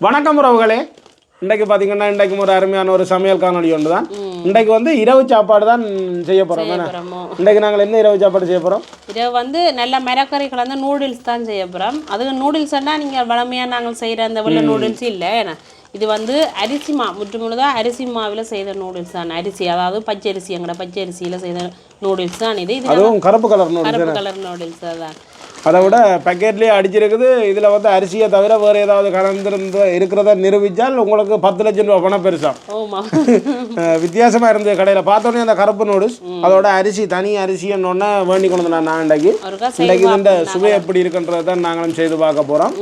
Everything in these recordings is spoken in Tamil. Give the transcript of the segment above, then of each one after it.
வணக்கம் உறவுகளே. இன்றைக்கு பார்த்தீங்கன்னா இன்றைக்கு ஒரு அருமையான ஒரு சமையல் காணொலி ஒன்று தான் இன்றைக்கு வந்து இரவு சாப்பாடு தான் செய்ய போகிறோம் இன்றைக்கு நாங்கள் என்ன இரவு சாப்பாடு செய்ய போகிறோம் இதை வந்து நல்ல மிரக்கறி கலந்த நூடுல்ஸ் தான் செய்ய போகிறோம் அதுக்கு நூடுல்ஸ்னா நீங்கள் வளமையாக நாங்கள் செய்கிற அந்த வெள்ளை நூடுல்ஸ் இல்லை ஏன்னா இது வந்து அரிசி மா முற்று முழுதாக அரிசி மாவில் செய்த நூடுல்ஸ் தான். அரிசி அதாவது பச்சரிசி எங்கட பச்சரிசியில் செய்த நூடுல்ஸ் தான் இது. இது கருப்பு கலர் கருப்பு கலர் நூடுல்ஸ் தான் அதை விட பேக்கெட்லேயே அடிச்சிருக்குது. இதில் வந்து அரிசியை தவிர வேறு ஏதாவது கலந்துருந்து இருக்கிறத நிரூபித்தால் உங்களுக்கு பத்து லட்சம் ரூபா பணம் பெருசாம் ஓமா அஹ் வித்தியாசமா இருந்தது கடையில். பார்த்தோன்னே அந்த கருப்பு நூடுல்ஸ் அதோட அரிசி தனி அரிசின்னு வேண்டி கொண்டு வந்தேன் நான் இன்றைக்கு இன்றைக்கு இந்த சுவை எப்படி இருக்குன்றதை தான் நாங்களும் செய்து பார்க்க போகிறோம்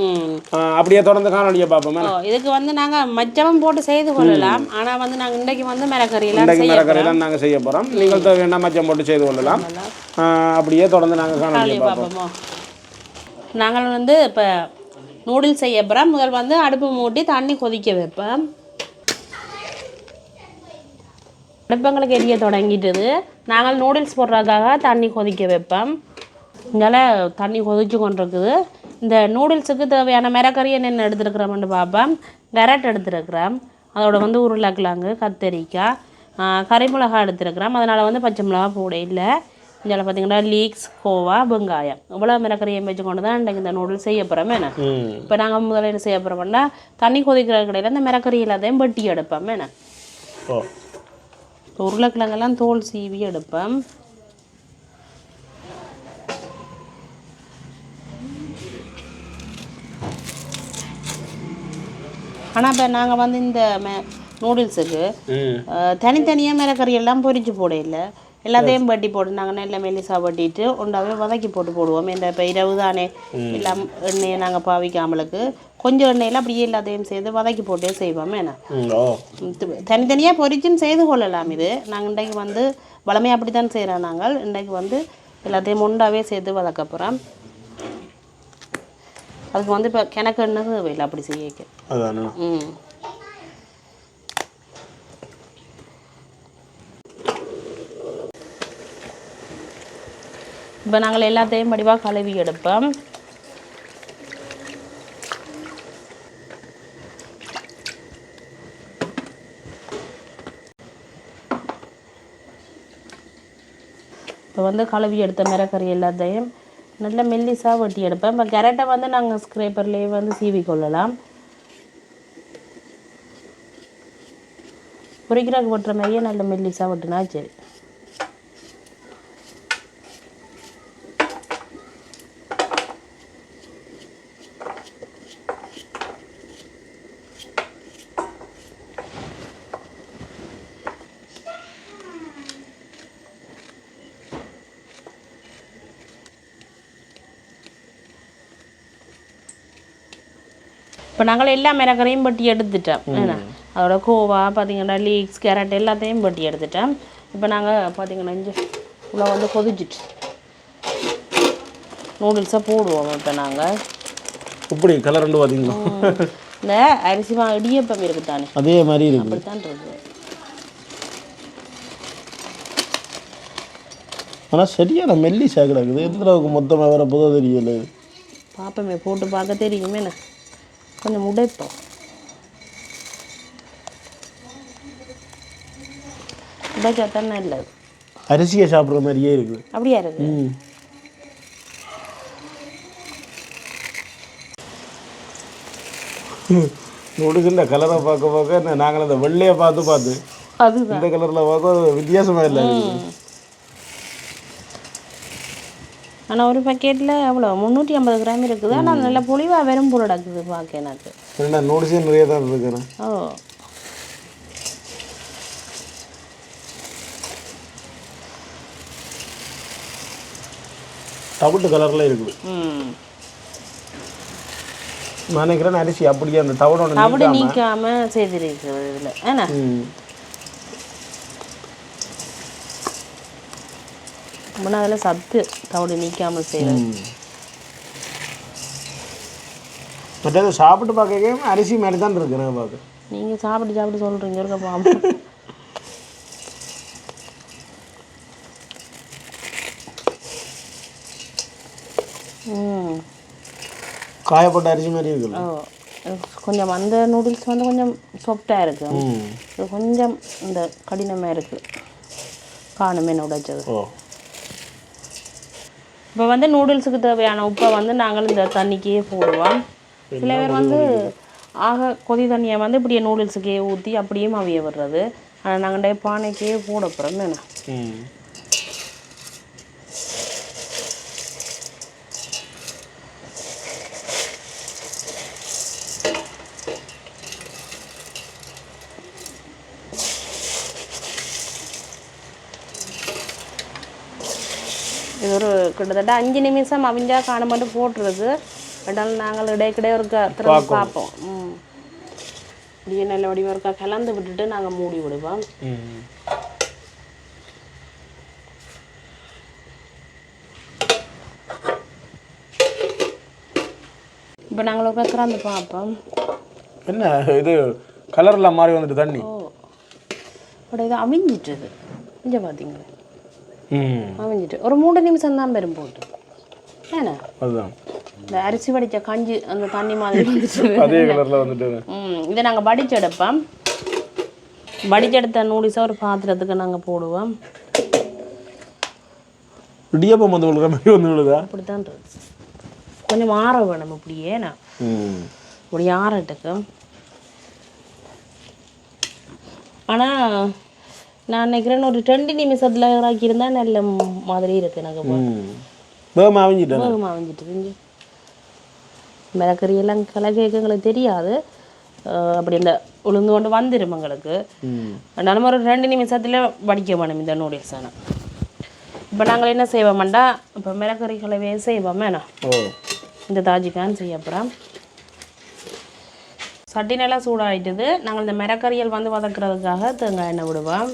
அப்படியே தொடர்ந்து காணொலியை பார்ப்போம். இதுக்கு வந்து நாங்கள் மச்சமும் போட்டு செய்து கொள்ளலாம். ஆனால் வந்து நாங்கள் இன்றைக்கு வந்து மிரக்கறியெல்லாம் இன்றைக்கு செய்ய மிரக்கறியெல்லாம் நாங்கள் செய்ய போகிறோம் நீங்கள் தேவையான மச்சம் போட்டு செய்து கொள்ளலாம். அப்படியே தொடர்ந்து நாங்கள் காணொலியை பார்ப்போமோ? நாங்கள் வந்து இப்போ நூடுல்ஸ் செய்ய போகிறோம் முதல் வந்து அடுப்பு மூட்டி தண்ணி கொதிக்க வைப்பேன் அடுப்பங்களுக்கு எரிய தொடங்கிட்டது. நாங்கள் நூடுல்ஸ் போடுறதுக்காக தண்ணி கொதிக்க வைப்போம். இதால் தண்ணி கொதிச்சு கொண்டிருக்குது. இந்த நூடுல்ஸுக்கு தேவையான மிரக்கறி என்னென்ன எடுத்துருக்குறோம்னு பார்ப்பேன் கேரட் எடுத்துருக்குறேன் அதோட வந்து உருளைக்கிழங்கு கத்தரிக்காய் கறிமிளகா கறிமிளகாய் எடுத்துருக்குறேன் அதனால் வந்து பச்சை மிளகா போட இல்லை. இதில் பார்த்தீங்கன்னா லீக்ஸ் கோவா வெங்காயம் இவ்வளோ மிரக்கறியை வச்சு கொண்டு தான் இன்றைக்கு இந்த நூடுல்ஸ் செய்ய போகிறோம் இப்போ நாங்கள் முதல்ல என்ன செய்ய போகிறோம்னா தண்ணி கொதிக்கிற கடையில் இந்த மிரக்கறி எல்லாத்தையும் வெட்டி எடுப்போம் என்ன உருளைக்கிழங்கெல்லாம் தோல் சீவி எடுப்பேன் ஆனால் இப்போ நாங்கள் வந்து இந்த மெ நூடுல்ஸுக்கு தனித்தனியாக மிளகறி எல்லாம் பொரிச்சு போட இல்லை எல்லாத்தையும் வெட்டி போட்டு நாங்கள் நல்ல மெல்லிசா வெட்டிட்டு உண்டாவே வதக்கி போட்டு போடுவோம். இந்த இப்போ இரவு தானே. எல்லாம் எண்ணெயை நாங்கள் பாவிக்காமலுக்கு கொஞ்சம் எண்ணெயில் அப்படியே எல்லாத்தையும் சேர்த்து வதக்கி போட்டே செய்வோம். என்ன? ஓ. தனித்தனியாக பொரிச்சும் செய்து கொள்ளலாம் இது. நாங்கள் இன்றைக்கு வந்து வளமையாக அப்படி தான் செய்கிறோம் நாங்கள். இன்றைக்கு வந்து எல்லாத்தையும் ஒன்றாவே சேர்த்து வதக்க போகிறோம் அதுக்கு வந்து இப்போ கிணக்கு எண்ணெய் தேவையில்லை அப்படி செய்யக்கு. அதானே. ம். இப்போ நாங்கள் எல்லாத்தையும் படிவாக கழுவி எடுப்போம். இப்போ வந்து கழுவி எடுத்த மிரக்கறி எல்லாத்தையும் நல்ல மெல்லிசாக வெட்டி எடுப்பேன் இப்போ கேரட்டை வந்து நாங்கள் ஸ்க்ரேப்பர்லேயே வந்து சீவி கொள்ளலாம். பொரிக்கிறதுக்கு வெட்டுற மாதிரியே நல்ல மெல்லிசாக வெட்டினா சரி. இப்போ நாங்கள் எல்லா மிளகரையும் பட்டி எடுத்துட்டோம். அதோட கோவா பார்த்தீங்கன்னா லீக்ஸ் கேரட் எல்லாத்தையும் பட்டி எடுத்துட்டோம். இப்போ நாங்கள் பார்த்தீங்கன்னா இஞ்சி இவ்வளோ வந்து கொதிச்சிட்டு நூடுல்ஸை போடுவோம் இப்போ நாங்கள் இப்படி கலர் ரெண்டு பார்த்தீங்களா இந்த அரிசி மா இடியப்பம் இருக்குது தானே அதே மாதிரி இருக்கு அப்படித்தான் ஆனால் சரியான மெல்லி கிடக்குது. எத்தனை அளவுக்கு மொத்தமாக வர போதோ தெரியல. பாப்பமே போட்டு பார்க்க தெரியுமே என்ன கொஞ்சம் உடைப்போம் உடைச்சா தானே இல்லை அரிசியை சாப்பிட்ற மாதிரியே இருக்குது. அப்படியா இருக்கு ம். நூடுல்ஸுன்ற கலரை பார்க்க பார்க்க நாங்கள் அந்த வெள்ளையை பார்த்து பார்த்து அதுதான். இந்த கலரில் பார்க்க வித்தியாசமாக இல்லை. ஆனால் ஒரு பாக்கெட்டில் எவ்வளோ முந்நூற்றி ஐம்பது கிராம் இருக்குது. ஆனால் நல்ல புளிவாக வெறும் பொருள் இருக்குது பார்க்க எனக்கு. நூடுல்ஸே நிறைய தான் இருக்கிறேன் ஓ. தவிட்டு கலரில் இருக்குது. நினைக்கிறேன் அரிசி அப்படியே அந்த தவிடோட அப்படி நீக்காம செய்திருக்கிறது இதில். ஏன்னா முன்ன அதில் சத்து தவிடு நீக்காம செய்கிறது ம். மற்றது சாப்பிட்டு பார்க்க அரிசி மாதிரி தான் இருக்கு நான் பார்க்க நீங்கள் சாப்பிட்டு சாப்பிட்டு சொல்கிறீங்க இருக்க பாம்பு காயப்பட்ட அரிசி மாதிரி இருக்குல்ல. ஓ கொஞ்சம் அந்த நூடுல்ஸ் வந்து கொஞ்சம் சாஃப்டாக இருக்கு. கொஞ்சம் இந்த கடினமாக இருக்குது காணுமே உடைச்சது ஓ. இப்போ வந்து நூடுல்ஸுக்கு தேவையான உப்பை வந்து நாங்கள் இந்த தண்ணிக்கே போடுவோம். சில பேர் வந்து ஆக கொதி தண்ணியை வந்து இப்படியே நூடுல்ஸுக்கே ஊற்றி அப்படியே அவிய விடுறது. ஆனால் நாங்கள் பானைக்கே போட போகிறோம் என்ன ம் இது ஒரு கிட்டத்தட்ட அஞ்சு நிமிஷம் அவிஞ்சா காண மட்டும் போட்டுருக்கு அதனால நாங்கள் இடைக்கிடையே இருக்க திறந்து பார்ப்போம். இப்படியே நல்ல வடிவம் இருக்கா? கலந்து விட்டுட்டு நாங்கள் மூடி விடுவோம். இப்போ நாங்கள் ஒரு திறந்து பார்ப்போம். என்ன இது கலரில் மாறி வந்துட்டு தண்ணி. ஓ. பட் இது அவிஞ்சிட்டுது. இங்கே பார்த்தீங்களா ம். அவிஞ்சிட்டு ஒரு மூணு நிமிஷம் தான் பெரும் போட்டு. ஏன்னா? அதுதான். இந்த அரிசி வடித்த கஞ்சி அந்த தண்ணி மாதிரி வந்துட்டு. அதே கலரில் வந்துட்டு. ம். இதை நாங்கள் வடிச்செடுப்போம். வடிச்செடுத்த நூடுல்ஸை ஒரு பாத்திரத்துக்கு நாங்கள் போடுவோம். இடியப்பம் வந்து விழுற மாதிரி வந்து விழுதா? அப்படித்தான் இருக்கு. கொஞ்சம் ஆற வேணும் இப்படியே நான் இப்படி ஆறட்டுக்கு. ஆனால் நான் நினைக்கிறேன் ஒரு ரெண்டு நிமிஷத்தில் இறக்கியிருந்தா நல்ல மாதிரி இருக்கு எனக்கு வேகமாக அவிஞ்சிட்டேன் வேகமாக செஞ்சு மிளகறி எல்லாம் கலக்க எங்களுக்கு தெரியாது. அப்படி இந்த உளுந்து கொண்டு வந்துடும் எங்களுக்கு. நம்ம ஒரு ரெண்டு நிமிஷத்தில் வடிக்க வேணும் இந்த நூடுல்ஸ் ஆனால் இப்போ நாங்கள் என்ன செய்வோம்டா இப்போ மிளகறி கலவையே செய்வோம் வேணாம். இந்த தாஜிக்கான் செய்ய போகிறோம் சட்டி நல்லா சூடாயிட்டுது. நாங்கள் இந்த மிளகறியல் வந்து வதக்குறதுக்காக தேங்காய் எண்ணெய் விடுவோம்.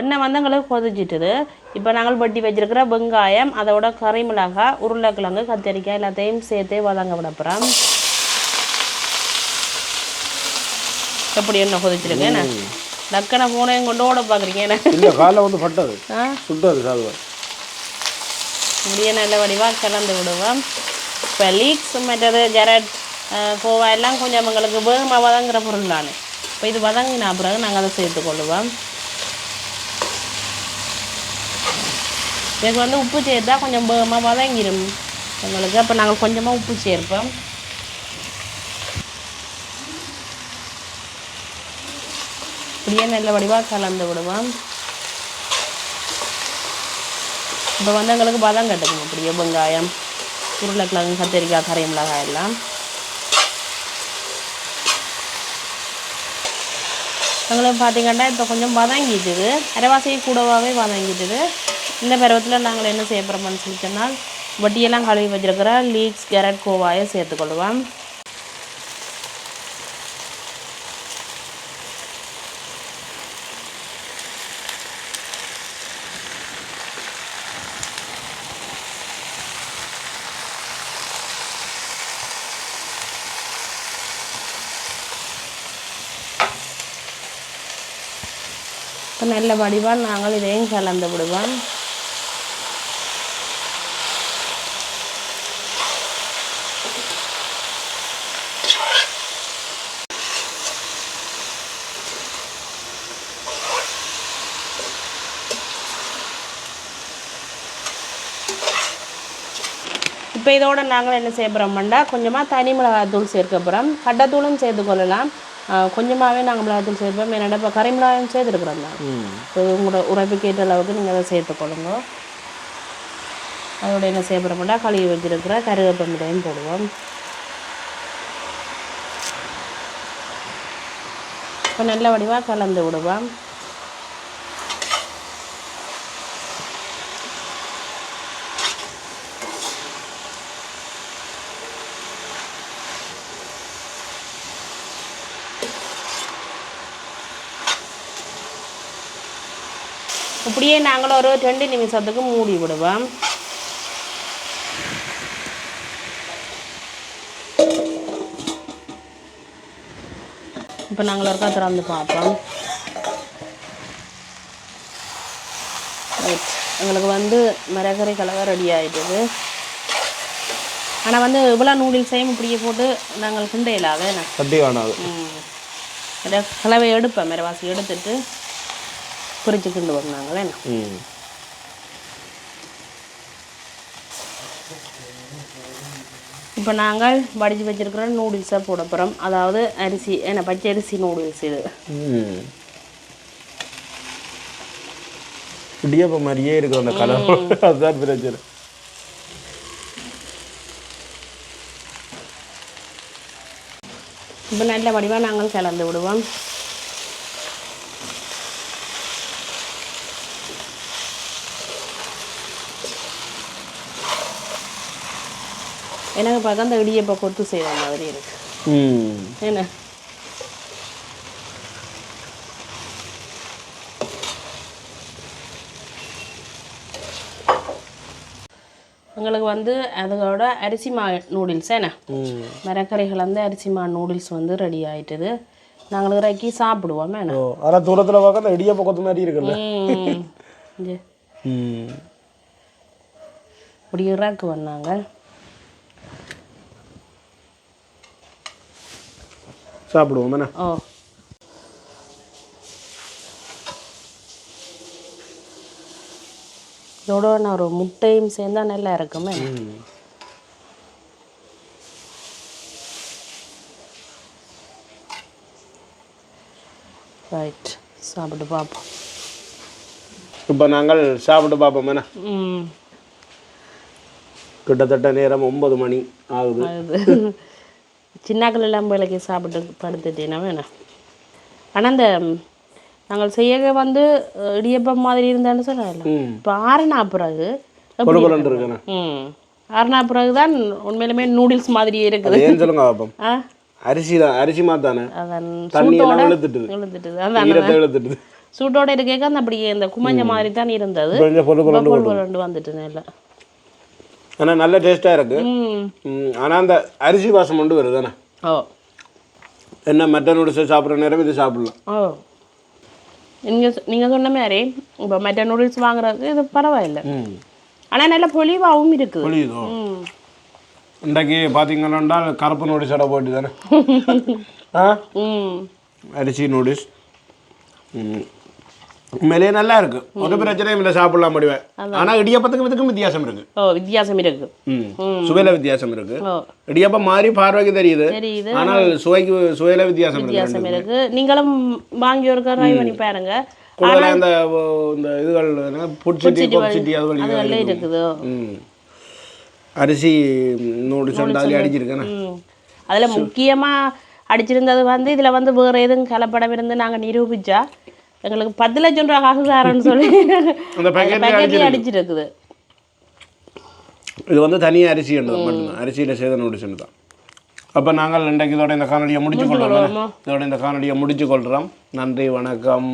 எண்ணெய் வந்து எங்களுக்கு கொதிச்சிட்டுது. இப்போ நாங்கள் வெட்டி வச்சிருக்கிற வெங்காயம் அதோட கறி மிளகாய் உருளைக்கிழங்கு கத்திரிக்காய் எல்லாத்தையும் சேர்த்தே வதங்க விட போகிறோம் எப்படி எண்ணெய் கொதிச்சிருக்கு? என்ன? டக்குன ஃபோனையும் கொண்டு ஓட பார்க்குறீங்க. என்ன? காலைல வந்து பட்டது. ஆ? சுட்டது சாதுவா முடிய நல்ல வடிவாக கலந்து விடுவோம். இப்போ லீக்ஸ் மற்றது ஜெரட் கோவா எல்லாம் கொஞ்சம் எங்களுக்கு வேகமாக வதங்குற பொருள் தான் இப்போ இது வதங்கினா பிறகு நாங்கள் அதை சேர்த்து கொள்ளுவோம் இதுக்கு வந்து உப்பு சேர்த்தா கொஞ்சம் வேகமாக வதங்கிடும் எங்களுக்கு அப்போ நாங்கள் கொஞ்சமாக உப்பு சேர்ப்போம் இப்படியே நல்ல வடிவாக கலந்து விடுவோம் இப்போ வந்து எங்களுக்கு பதம் கட்டுக்கணும் அப்படியே வெங்காயம் உருளைக்கிழங்கு கத்திரிக்காய் கறி மிளகாய் எல்லாம். எங்களுக்கு பார்த்திங்கன்னா இப்போ கொஞ்சம் வதங்கிட்டுது. அரைவாசி கூடவாகவே வதங்கிட்டுது. இந்த பருவத்தில் நாங்கள் என்ன செய்ய போகிறோம்னு சொல்லி சொன்னால் வட்டியெல்லாம் கழுவி வச்சுருக்கிற லீக்ஸ் கேரட் கோவாயை சேர்த்துக்கொள்வோம் இப்போ நல்ல வடிவாக நாங்கள் இதையும் கலந்து விடுவோம். இப்போ இதோட நாங்கள் என்ன செய்ய போகிறோம்னா கொஞ்சமாக தனி மிளகாய்த்தூள் சேர்க்க போகிறோம் சேர்த்து கொள்ளலாம். கொஞ்சமாகவே நாங்கள் மிளகாய்த்தூள் சேர்ப்போம். என்னடா இப்போ கறி மிளகாயும் சேர்த்துருக்குறோம் தான். இப்போ உங்களோட உரைப்புக்கு ஏற்ற அளவுக்கு நீங்கள் அதை சேர்த்துக்கொள்ளுங்க அதோட என்ன செய்ய போகிறோம்னா கழுவி வச்சிருக்கிற கருவேப்பமிலையும் போடுவோம். இப்போ நல்ல வடிவாக கலந்து விடுவோம். இப்படியே நாங்கள் ஒரு ரெண்டு நிமிஷத்துக்கு மூடி விடுவோம். இப்போ நாங்கள் ஒருக்கா திறந்து பார்ப்போம். ரைட் எங்களுக்கு வந்து மிளகரை கலவை ரெடி ஆகிட்டுது ஆனால் வந்து இவ்வளோ நூடுல்ஸையும் இப்படியே போட்டு நாங்கள் கிண்ட இல்லாத கட்டி காணாது கலவை எடுப்பேன் மிரவாசி எடுத்துட்டு. பொரிச்சு கிண்டுவோம் நாங்கள் என்ன? ம். இப்போ நாங்கள் வடிச்சு வச்சிருக்கிற நூடுல்ஸை போட போகிறோம் அதாவது அரிசி என்ன பச்சை அரிசி நூடுல்ஸ் இது. ம். இடியப்பம் மாதிரியே இருக்கு அந்த கலர். அதுதான் பிரச்சனை. இப்போ நல்ல வடிவாக நாங்கள் கலந்து விடுவோம். எனக்கு பார்க்க அந்த இடியப்ப கொத்து செய்கிற மாதிரி இருக்கு. என்ன? எங்களுக்கு வந்து அதோட அரிசி மா நூடுல்ஸ் என்ன? மரக்கறிகள் வந்து அரிசி மா நூடுல்ஸ் வந்து ரெடி ஆயிட்டுது. நாங்கள் இறக்கி சாப்பிடுவோம். ஆனால் தூரத்தில் பார்க்க அந்த இடியப்ப கொத்து மாதிரி இருக்குல்ல? இப்படி இறாக்கு வந்தாங்க. சாப்பிடுவோம் என்ன ஓ. இதோட நான் ஒரு முட்டையும் சேர்ந்தா நல்லா இருக்குமே. ரைட் சாப்பிட்டு பார்ப்போம். இப்போ நாங்கள் சாப்பிட்டு பார்ப்போம் என்ன கிட்டத்தட்ட நேரம் ஒன்பது மணி ஆகுது. அது சின்னாக்கள் எல்லாம் வேலைக்கு சாப்பிட்டு படுத்துட்டேனா வேணாம்? ஆனால் இந்த நாங்கள் செய்ய வந்து இடியப்பம் மாதிரி இருந்தான்னு ம். இப்போ ஆறுனா பிறகு ம். ஆறுனா பிறகு தான் உண்மையிலுமே நூடுல்ஸ் மாதிரியே இருக்குது. சொல்லுங்க அரிசி தான் அரிசி மாத்தானே? அதான் சூட்டோட எல்லாம் இழுத்துட்டுது இழுத்துட்டுது அதான். ஈரத்தை இழுத்துட்டுது சூட்டோட இருக்க அந்த அப்படியே இந்த குமஞ்ச மாதிரி தான் இருந்தது. வந்துட்டு நல்லா ஆனால் நல்ல டேஸ்ட்டாக இருக்கு. ம். ம், ஆனா அந்த அரிசி வாசம் கொண்டு வருதுதானே ஓ. என்ன மட்டன் நூடுல்ஸ் சாப்பிட்ற நேரம் இது சாப்பிடலாம். நீங்கள் நீங்கள் சொன்ன மாதிரி இப்போ மற்ற நூடுல்ஸ் வாங்குறது இது பரவாயில்லை. ம். ஆனால் நல்ல பொலிவாகவும் இருக்குது ம். இன்றைக்கு பார்த்தீங்கன்னா கருப்பு நூடுல்ஸ் இடம் போட்டு தானே? ஆ? அரிசி நூடுல்ஸ் ம். உண்மையிலேயே நல்லா இருக்கு ஒரு பிரச்சனையும் இல்லை சாப்பிடலாம் முடிவேன். ஆனா இடியப்பத்துக்கும் இதுக்கும் வித்தியாசம் இருக்கு. ஓ வித்தியாசம் இருக்குது ம். சுவையில வித்தியாசம் இருக்கு. இடியப்பம் மாதிரி பார்வைக்கு தெரியுது. ஆனால் சுவைக்கு சுவையில வித்தியாசம் இருக்கு. வித்தியாசம் இருக்கு. நீங்களும் வாங்கி ஒரு ட்ரை பண்ணி பாருங்க. இந்த இந்த இதுகள் புட்சிட்டி கொப்சிட்டி அது இருக்குது. அரிசி நூடுல்ஸ் அதுலேயே அடிச்சிருக்கேன். அதில் முக்கியமாக அடிச்சிருந்தது வந்து இதில் வந்து வேறு எதுவும் கலப்படம் இருந்து நாங்கள் நிரூபிச்சா எங்களுக்கு பத்து லட்சம் ரூபா காசு தரேன்னு சொல்லி அந்த பேக்கெட்லேயே அடிச்சிருக்குது. இது வந்து தனி அரிசி என்றது மட்டும்தான். அரிசியில் செய்த நூடுல்ஸ் தான். அப்போ நாங்கள் இன்றைக்கு இதோட இந்த காணொலியை முடிச்சு கொள்றோம். இதோட இந்த காணொலியை முடிச்சு கொள்கிறோம் நன்றி வணக்கம்.